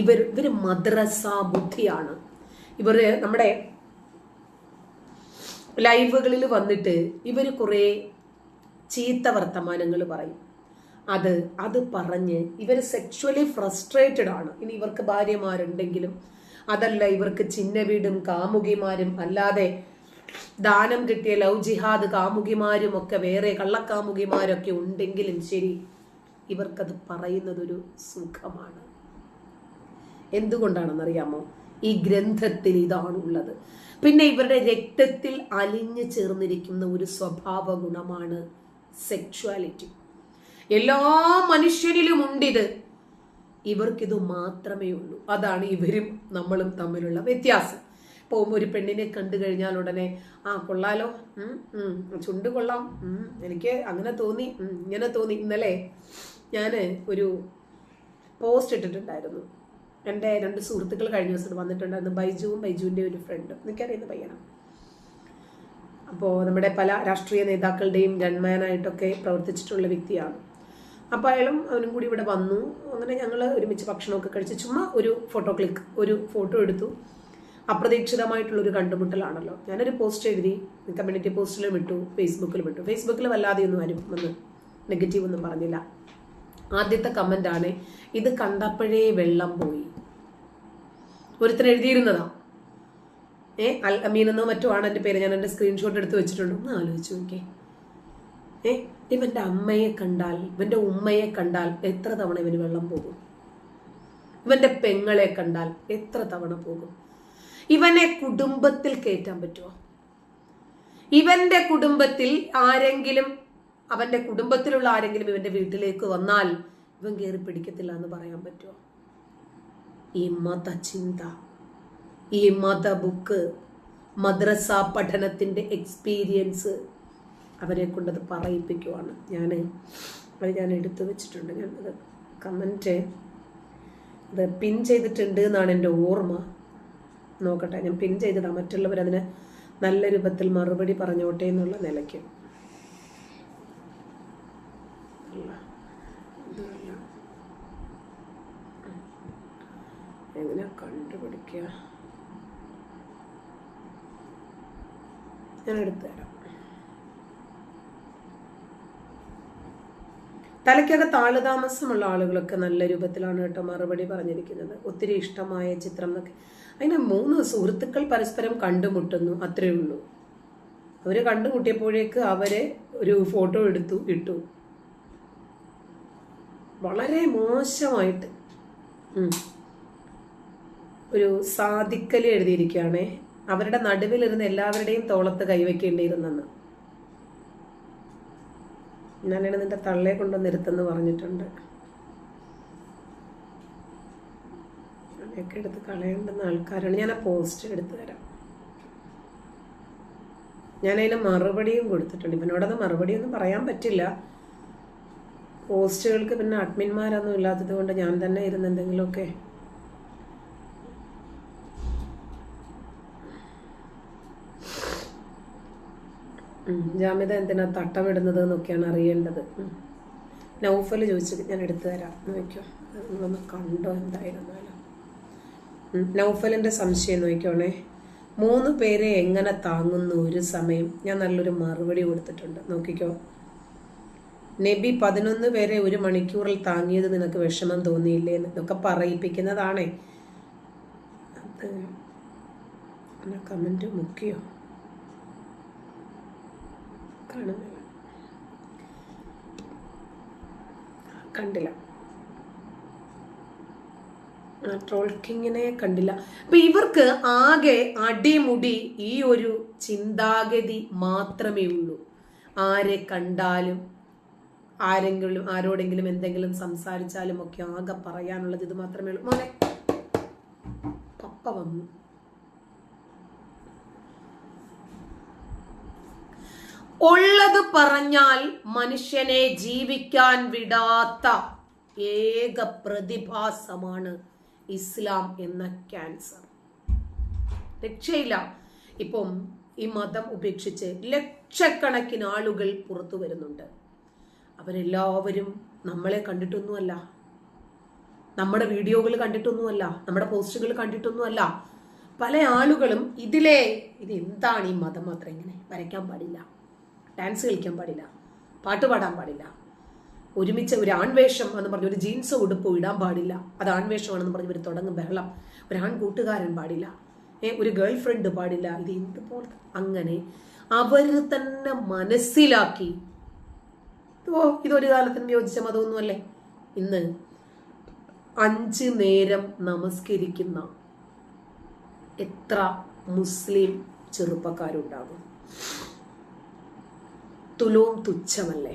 ഇവർ ഇവർ മദ്രസ ബുദ്ധിയാണ്. ഇവർ നമ്മുടെ ലൈവുകളിൽ വന്നിട്ട് ഇവർ കുറേ ചീത്ത വർത്തമാനങ്ങൾ പറയും. അത് അത് പറഞ്ഞ് ഇവർ സെക്ഷുവലി ഫ്രസ്ട്രേറ്റഡ് ആണ്. ഇനി ഇവർക്ക് ഭാര്യമാരുണ്ടെങ്കിലും അതല്ല ഇവർക്ക് ചിന്ന വീടും കാമുകിമാരും അല്ലാതെ ദാനം കിട്ടിയ ലവ് ജിഹാദ് കാമുകിമാരും ഒക്കെ വേറെ കള്ളക്കാമുകിമാരൊക്കെ ഉണ്ടെങ്കിലും ശരി ഇവർക്കത് പറയുന്നതൊരു സുഖമാണ്. എന്തുകൊണ്ടാണെന്നറിയാമോ? ഈ ഗ്രന്ഥത്തിൽ ഇതാണുള്ളത്. പിന്നെ ഇവരുടെ രക്തത്തിൽ അലിഞ്ഞു ചേർന്നിരിക്കുന്ന ഒരു സ്വഭാവ ഗുണമാണ് സെക്ഷുവാലിറ്റി എല്ലാ മനുഷ്യരിലും ഉണ്ടിത്. ഇവർക്കിത് മാത്രമേ ഉള്ളൂ. അതാണ് ഇവരും നമ്മളും തമ്മിലുള്ള വ്യത്യാസം. പോകുമ്പോൾ ഒരു പെണ്ണിനെ കണ്ടു കഴിഞ്ഞാൽ ഉടനെ ആ കൊള്ളാലോ. ചുണ്ട് കൊള്ളാം. എനിക്ക് അങ്ങനെ തോന്നി. ഇങ്ങനെ തോന്നി. ഇന്നലെ ഞാൻ ഒരു പോസ്റ്റ് ഇട്ടിട്ടുണ്ടായിരുന്നു. എന്റെ രണ്ട് സുഹൃത്തുക്കൾ കഴിഞ്ഞ ദിവസം വന്നിട്ടുണ്ടായിരുന്നു ബൈജുവും ബൈജുവിന്റെ ഒരു ഫ്രണ്ടും എനിക്കറിയുന്ന പയ്യനാണ് അപ്പോൾ നമ്മുടെ പല രാഷ്ട്രീയ നേതാക്കളുടെയും ഗൺമാനായിട്ടൊക്കെ പ്രവർത്തിച്ചിട്ടുള്ള വ്യക്തിയാണ്. അപ്പോൾ അയാളും അവനും കൂടി ഇവിടെ വന്നു. അങ്ങനെ ഞങ്ങൾ ഒരുമിച്ച് ഭക്ഷണമൊക്കെ കഴിച്ച് ചുമ്മാ ഒരു ഫോട്ടോ ക്ലിക്ക് ഒരു ഫോട്ടോ എടുത്തു. അപ്രതീക്ഷിതമായിട്ടുള്ളൊരു കണ്ടുമുട്ടലാണല്ലോ. ഞാനൊരു പോസ്റ്റ് എഴുതി കമ്മ്യൂണിറ്റി പോസ്റ്റിലും ഇട്ടു ഫേസ്ബുക്കിലും ഇട്ടു. ഫേസ്ബുക്കിൽ വല്ലാതെയൊന്നും ആരും വന്ന് നെഗറ്റീവ് ഒന്നും പറഞ്ഞില്ല. ആദ്യത്തെ കമന്റാണ് ഇത് കണ്ടപ്പോഴേ വെള്ളം പോയി. ഒരുത്തൻ എഴുതിയിരുന്നതാ? ഏ അൽ അമീൻ എന്നോ മറ്റോ ആണ് എന്റെ പേര്. ഞാൻ എന്റെ സ്ക്രീൻഷോട്ട് എടുത്ത് വെച്ചിട്ടുണ്ട്. ഒന്ന് ആലോചിച്ച് നോക്കേ ഏ ഇവന്റെ അമ്മയെ കണ്ടാൽ ഇവന്റെ ഉമ്മയെ കണ്ടാൽ എത്ര തവണ ഇവന് വെള്ളം പോകും? ഇവന്റെ പെങ്ങളെ കണ്ടാൽ എത്ര തവണ പോകും? ഇവനെ കുടുംബത്തിൽ കയറ്റാൻ പറ്റുമോ ഇവന്റെ കുടുംബത്തിൽ ആരെങ്കിലും അവന്റെ കുടുംബത്തിലുള്ള ആരെങ്കിലും ഇവന്റെ വീട്ടിലേക്ക് വന്നാൽ ഇവൻ കയറി പിടിക്കത്തില്ല എന്ന് പറയാൻ പറ്റുമോ ഈ മതചിന്ത ഈ മത ബുക്ക് മദ്രസ പഠനത്തിന്റെ എക്സ്പീരിയൻസ് അവരെ കൊണ്ടത് പറയിപ്പിക്കുവാണ്. ഞാൻ അത് ഞാൻ എടുത്തു വെച്ചിട്ടുണ്ട്. ഞാൻ അത് കമന്റ് അത് പിൻ ചെയ്തിട്ടുണ്ട് എന്നാണ് എന്റെ ഓർമ്മ. നോക്കട്ടെ ഞാൻ പിൻ ചെയ്തിടാം മറ്റുള്ളവർ അതിന് നല്ല രൂപത്തിൽ മറുപടി പറഞ്ഞോട്ടെ എന്നുള്ള നിലയ്ക്ക് അല്ല, ഇതല്ല. എങ്ങനെ കണ്ടുപിടിക്കുക ഞാൻ എടുത്തു തരാം. തലയ്ക്കകത്ത് ആളുതാമസമുള്ള ആളുകളൊക്കെ നല്ല രൂപത്തിലാണ് കേട്ടോ മറുപടി പറഞ്ഞിരിക്കുന്നത്. ഒത്തിരി ഇഷ്ടമായ ചിത്രം എന്നൊക്കെ. അതിന് മൂന്ന് സുഹൃത്തുക്കൾ പരസ്പരം കണ്ടുമുട്ടുന്നു അത്രേ ഉള്ളൂ. അവർ കണ്ടുമുട്ടിയപ്പോഴേക്ക് അവരെ ഒരു ഫോട്ടോ എടുത്തു ഇട്ടു. വളരെ മോശമായിട്ട്. ഒരു സാധിക്കൽ എഴുതിയിരിക്കുകയാണേ. അവരുടെ നടുവിലിരുന്ന് എല്ലാവരുടെയും തോളത്ത് കൈവയ്ക്കേണ്ടിയിരുന്നെന്ന്. ഞാനാണ് നിന്റെ തള്ളയെ കൊണ്ട് നിർത്തുന്നു പറഞ്ഞിട്ടുണ്ട്. അതൊക്കെ എടുത്ത് കളയേണ്ടുന്ന ആൾക്കാരാണ്. ഞാൻ ആ പോസ്റ്റ് എടുത്തു തരാം. ഞാൻ അതിന് മറുപടിയും കൊടുത്തിട്ടുണ്ട്. ഇവനോടത് മറുപടിയൊന്നും പറയാൻ പറ്റില്ല. പോസ്റ്റുകൾക്ക് പിന്നെ അഡ്മിന്മാരൊന്നും ഇല്ലാത്തത് കൊണ്ട് ഞാൻ തന്നെ ഇരുന്ന് എന്തെങ്കിലുമൊക്കെ ജാമ്യത എന്തിനാ തട്ടമിടുന്നത് എന്നൊക്കെയാണ് അറിയേണ്ടത്. നൗഫൽ ചോദിച്ചത് ഞാൻ എടുത്തു തരാം. നോക്കിയോ കണ്ടോ എന്തായിരുന്നാലും. നൗഫലിന്റെ സംശയം നോക്കിയോണേ മൂന്ന് പേരെ എങ്ങനെ താങ്ങുന്നു ഒരു സമയം? ഞാൻ നല്ലൊരു മറുപടി കൊടുത്തിട്ടുണ്ട്. നോക്കിക്കോ. നബി പതിനൊന്ന് പേരെ ഒരു മണിക്കൂറിൽ താങ്ങിയത് നിനക്ക് വിഷമം തോന്നിയില്ലേ? എന്നൊക്കെ പറയിപ്പിക്കുന്നതാണേ. കമന്റ് മുക്കിയോ? കാണുന്നില്ല കണ്ടില്ല. ട്രോൾക്കിങ്ങിനെ കണ്ടില്ല. അപ്പൊ ഇവർക്ക് ആകെ അടിമുടി ഈ ഒരു ചിന്താഗതി മാത്രമേ ഉള്ളൂ. ആരെ കണ്ടാലും ആരെങ്കിലും ആരോടെങ്കിലും എന്തെങ്കിലും സംസാരിച്ചാലും ഒക്കെ ആകെ പറയാനുള്ളത് ഇത് മാത്രമേ ഉള്ളൂ. മോനെ പപ്പ വന്നു. ഉള്ളത് പറഞ്ഞാൽ മനുഷ്യനെ ജീവിക്കാൻ വിടാത്ത ഏക പ്രതിഭാസമാണ് ഇസ്ലാം എന്ന ക്യാൻസർ. രക്ഷയില്ല. ഇപ്പം ഈ മതം ഉപേക്ഷിച്ച് ലക്ഷക്കണക്കിന് ആളുകൾ പുറത്തു വരുന്നുണ്ട്. അവരെല്ലാവരും നമ്മളെ കണ്ടിട്ടൊന്നുമല്ല. നമ്മുടെ വീഡിയോകൾ കണ്ടിട്ടൊന്നുമല്ല. നമ്മുടെ പോസ്റ്റുകൾ കണ്ടിട്ടൊന്നുമല്ല. പല ആളുകളും ഇതിലെ ഇത് എന്താണ് ഈ മതം മാത്രം ഇങ്ങനെ വരയ്ക്കാൻ പാടില്ല? ഡാൻസ് കളിക്കാൻ പാടില്ല. പാട്ട് പാടാൻ പാടില്ല. ഒരുമിച്ച് ഒരു ആൺവേഷം എന്ന് പറഞ്ഞ് ഒരു ജീൻസ് ഉടുപ്പ് ഇടാൻ പാടില്ല. അത് ആൺവേഷമാണെന്ന് പറഞ്ഞ് ഇവർ തുടങ്ങും ബഹളം. ഒരു ആൺ കൂട്ടുകാരൻ പാടില്ല. ഏ ഒരു ഗേൾ ഫ്രണ്ട് പാടില്ല. ഇത് എന്തുപോലെ അങ്ങനെ അവർ തന്നെ മനസ്സിലാക്കി. ഓ ഇതൊരു കാലത്തിന് യോജിച്ച മതമൊന്നുമല്ലേ? ഇന്ന് അഞ്ച് നേരം നമസ്കരിക്കുന്ന എത്ര മുസ്ലിം ചെറുപ്പക്കാരുണ്ടാകും? തുലവും തുച്ഛമല്ലേ?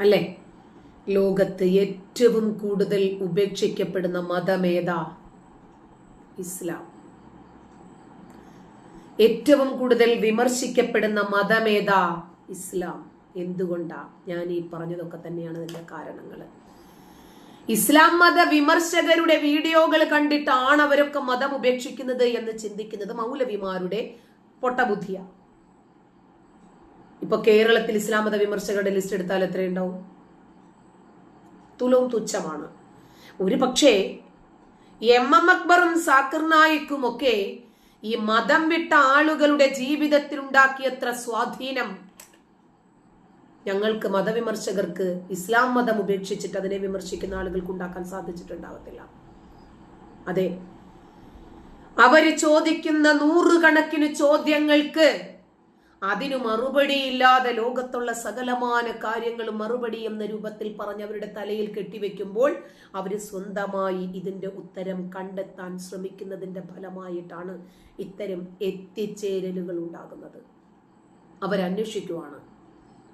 അല്ലേ? ലോകത്ത് ഏറ്റവും കൂടുതൽ ഉപേക്ഷിക്കപ്പെടുന്ന മതമേതാ ഇസ്ലാം. ഏറ്റവും കൂടുതൽ വിമർശിക്കപ്പെടുന്ന മതമേതാ ഇസ്ലാം. എന്തുകൊണ്ടാ? ഞാൻ ഈ പറഞ്ഞതൊക്കെ തന്നെയാണ് ഇതിന്റെ കാരണങ്ങൾ ഇസ്ലാം മത വിമർശകരുടെ വീഡിയോകൾ കണ്ടിട്ടാണ് അവരൊക്കെ മതം ഉപേക്ഷിക്കുന്നത് എന്ന് ചിന്തിക്കുന്നത് മൗലവിമാരുടെ പൊട്ടബുദ്ധിയ. ഇപ്പൊ കേരളത്തിൽ ഇസ്ലാം മത വിമർശകരുടെ ലിസ്റ്റ് എടുത്താൽ എത്രയുണ്ടാവും? തുലവും തുച്ഛമാണ്. ഒരു പക്ഷേ എം എം അക്ബറും സാക്കിർ നായിക്കും ഒക്കെ ഈ മതം വിട്ട ആളുകളുടെ ജീവിതത്തിൽ ഉണ്ടാക്കിയത്ര സ്വാധീനം ഞങ്ങൾക്ക് മതവിമർശകർക്ക് ഇസ്ലാം മതം ഉപേക്ഷിച്ചിട്ട് അതിനെ വിമർശിക്കുന്ന ആളുകൾക്ക് ഉണ്ടാക്കാൻ സാധിച്ചിട്ടുണ്ടാവത്തില്ല. അതെ. അവർ ചോദിക്കുന്ന നൂറുകണക്കിന് ചോദ്യങ്ങൾക്ക് അതിനു മറുപടിയില്ലാതെ ലോകത്തുള്ള സകലമാന കാര്യങ്ങളും മറുപടി എന്ന രൂപത്തിൽ പറഞ്ഞ് അവരുടെ തലയിൽ കെട്ടിവെക്കുമ്പോൾ അവർ സ്വന്തമായി ഇതിന്റെ ഉത്തരം കണ്ടെത്താൻ ശ്രമിക്കുന്നതിന്റെ ഫലമായിട്ടാണ് ഇത്തരം എത്തിച്ചേരലുകൾ ഉണ്ടാകുന്നത്. അവരന്വേഷിക്കുവാണ്.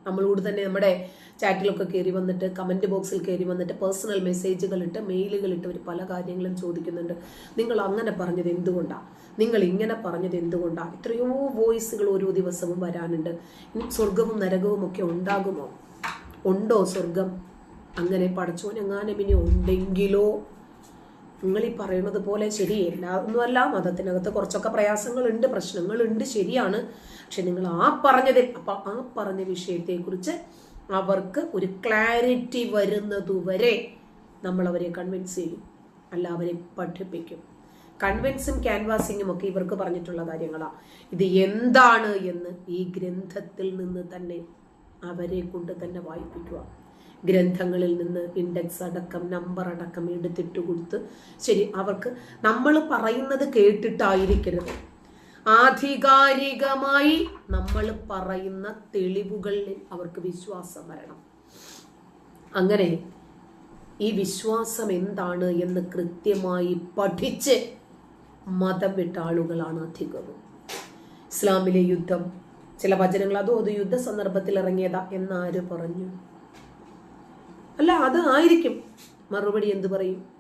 നമ്മളോട് തന്നെ നമ്മുടെ ചാറ്റിലൊക്കെ കയറി വന്നിട്ട് കമന്റ് ബോക്സിൽ കയറി വന്നിട്ട് പേഴ്സണൽ മെസ്സേജുകളിട്ട് മെയിലുകളിട്ട് അവർ പല കാര്യങ്ങളും ചോദിക്കുന്നുണ്ട്. നിങ്ങൾ അങ്ങനെ പറഞ്ഞത് എന്തുകൊണ്ടാണ് നിങ്ങൾ ഇങ്ങനെ പറഞ്ഞത് എന്തുകൊണ്ടാണ്? എത്രയോ വോയിസുകൾ ഓരോ ദിവസവും വരാനുണ്ട്. ഇനി സ്വർഗവും നരകവും ഒക്കെ ഉണ്ടാകുമോ? ഉണ്ടോ സ്വർഗം അങ്ങനെ പടച്ചോനെങ്ങാനും ഇനി ഉണ്ടെങ്കിലോ? നിങ്ങൾ ഈ പറയുന്നത് പോലെ ശരി എല്ലാ ഒന്നുമല്ല മതത്തിനകത്ത് കുറച്ചൊക്കെ പ്രയാസങ്ങളുണ്ട് പ്രശ്നങ്ങളുണ്ട് ശരിയാണ്. പക്ഷെ നിങ്ങൾ ആ പറഞ്ഞതിൽ അപ്പൊ ആ പറഞ്ഞ വിഷയത്തെക്കുറിച്ച് അവർക്ക് ഒരു ക്ലാരിറ്റി വരുന്നതുവരെ നമ്മൾ അവരെ കൺവിൻസ് ചെയ്യും അല്ല അവരെ പഠിപ്പിക്കും. കൺവിൻസും ക്യാൻവാസിങ്ങും ഒക്കെ ഇവർക്ക് പറഞ്ഞിട്ടുള്ള കാര്യങ്ങളാണ് ഇത് എന്താണ് എന്ന് ഈ ഗ്രന്ഥത്തിൽ നിന്ന് തന്നെ അവരെ കൊണ്ട് തന്നെ വായിപ്പിക്കുക. ഗ്രന്ഥങ്ങളിൽ നിന്ന് ഇൻഡെക്സ് അടക്കം നമ്പർ അടക്കം എടുത്തിട്ട് കൊടുത്ത് ശരി അവർക്ക് നമ്മൾ പറയുന്നത് കേട്ടിട്ടായിരിക്കരുത്. ആധികാരികമായി നമ്മൾ പറയുന്ന തെളിവുകളിൽ അവർക്ക് വിശ്വാസം വരണം. അങ്ങനെ ഈ വിശ്വാസം എന്താണ് എന്ന് കൃത്യമായി പഠിച്ച് മതം വിട്ട ആളുകളാണ് അധികവും. ഇസ്ലാമിലെ യുദ്ധം ചില വചനങ്ങൾ അതോ അത് യുദ്ധ സന്ദർഭത്തിൽ ഇറങ്ങിയതാ എന്നാര് പറഞ്ഞു? അല്ല അത് ആയിരിക്കും. മറുപടി എന്തു പറയും?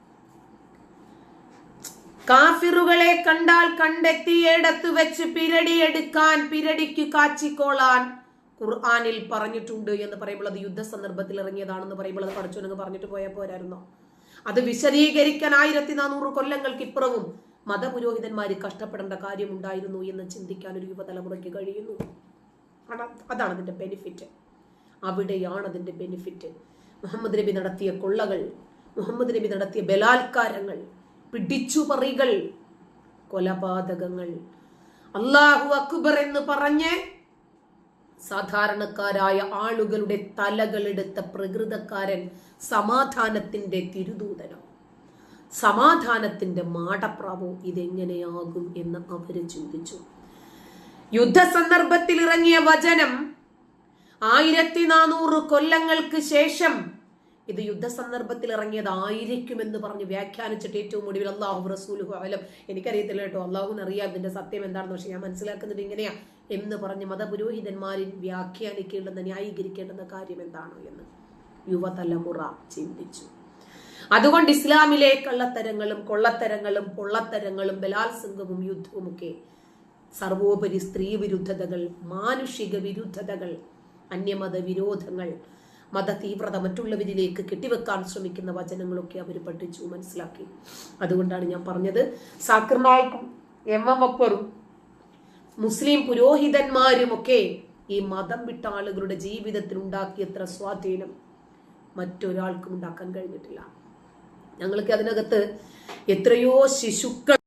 കാഫിറുകളെ കണ്ടാൽ കണ്ടെത്തിയിടത്ത് വെച്ച് പിരടിയെടുക്കാൻ പിരടിക്ക് കാച്ചിക്കോളാൻ ഖുർആാനിൽ പറഞ്ഞിട്ടുണ്ട് എന്ന് പറയുമ്പോൾ അത് യുദ്ധ സന്ദർഭത്തിൽ ഇറങ്ങിയതാണെന്ന് പറയുമ്പോൾ അത് പഠിച്ചു പറഞ്ഞിട്ട് പോയാൽ പോരായിരുന്നോ? അത് വിശദീകരിക്കാൻ ആയിരത്തി നാനൂറ് കൊല്ലങ്ങൾക്ക് ഇപ്പുറവും മതപുരോഹിതന്മാര് കഷ്ടപ്പെടേണ്ട കാര്യമുണ്ടായിരുന്നു എന്ന് ചിന്തിക്കാൻ ഒരു യുവതലമുറയ്ക്ക് കഴിയുന്നു. അതാണ് അതിന്റെ ബെനിഫിറ്റ് അവിടെയാണ് അതിന്റെ ബെനിഫിറ്റ് മുഹമ്മദ് നബി നടത്തിയ കൊള്ളകൾ മുഹമ്മദ് നബി നടത്തിയ ബലാത്കാരങ്ങൾ പിടിച്ചുപറികൾ കൊലപാതകങ്ങൾ. അള്ളാഹു അക്ബർ എന്ന് പറഞ്ഞ് സാധാരണക്കാരായ ആളുകളുടെ തലകളെടുത്ത പ്രകൃതക്കാരൻ സമാധാനത്തിന്റെ തിരുദൂതനോ സമാധാനത്തിന്റെ മാടപ്രാവോ ഇതെങ്ങനെയാകും എന്ന് അവർ ചിന്തിച്ചു. യുദ്ധ സന്ദർഭത്തിൽ ഇറങ്ങിയ വചനം ആയിരത്തി നാനൂറ് കൊല്ലങ്ങൾക്ക് ശേഷം ഇത് യുദ്ധ സന്ദർഭത്തിൽ ഇറങ്ങിയതായിരിക്കും എന്ന് പറഞ്ഞ് വ്യാഖ്യാനിച്ചിട്ട് ഏറ്റവും ഒടുവിൽ അള്ളാഹു റസൂലുഹു അലം. എനിക്കറിയത്തില്ല കേട്ടോ അള്ളാഹുവിന് അറിയാം ഇതിന്റെ സത്യം എന്താണെന്ന് പക്ഷെ ഞാൻ മനസ്സിലാക്കുന്നത് ഇങ്ങനെയാ എന്ന് പറഞ്ഞ് മതപുരോഹിതന്മാരിൽ വ്യാഖ്യാനിക്കേണ്ടെന്ന് ന്യായീകരിക്കേണ്ടെന്ന കാര്യം എന്താണോ എന്ന് യുവതലമുറ ചിന്തിച്ചു. അതുകൊണ്ട് ഇസ്ലാമിലെ കള്ളത്തരങ്ങളും കൊള്ളത്തരങ്ങളും പൊള്ളത്തരങ്ങളും ബലാത്സംഗവും യുദ്ധവുമൊക്കെ സർവോപരി സ്ത്രീ വിരുദ്ധതകൾ മാനുഷിക വിരുദ്ധതകൾ അന്യമത വിരോധങ്ങൾ മത തീവ്രത മറ്റുള്ളവരിലേക്ക് കെട്ടിവെക്കാൻ ശ്രമിക്കുന്ന വചനങ്ങളൊക്കെ അവർ പഠിച്ചു മനസ്സിലാക്കി. അതുകൊണ്ടാണ് ഞാൻ പറഞ്ഞത് സാക്കിർ എം എം അക്ബറും മുസ്ലിം പുരോഹിതന്മാരുമൊക്കെ ഈ മതം വിട്ട ആളുകളുടെ ജീവിതത്തിൽ ഉണ്ടാക്കിയത്ര സ്വാധീനം മറ്റൊരാൾക്കും ഉണ്ടാക്കാൻ കഴിഞ്ഞിട്ടില്ല. ഞങ്ങൾക്ക് അതിനകത്ത് എത്രയോ ശിശുക്കൾ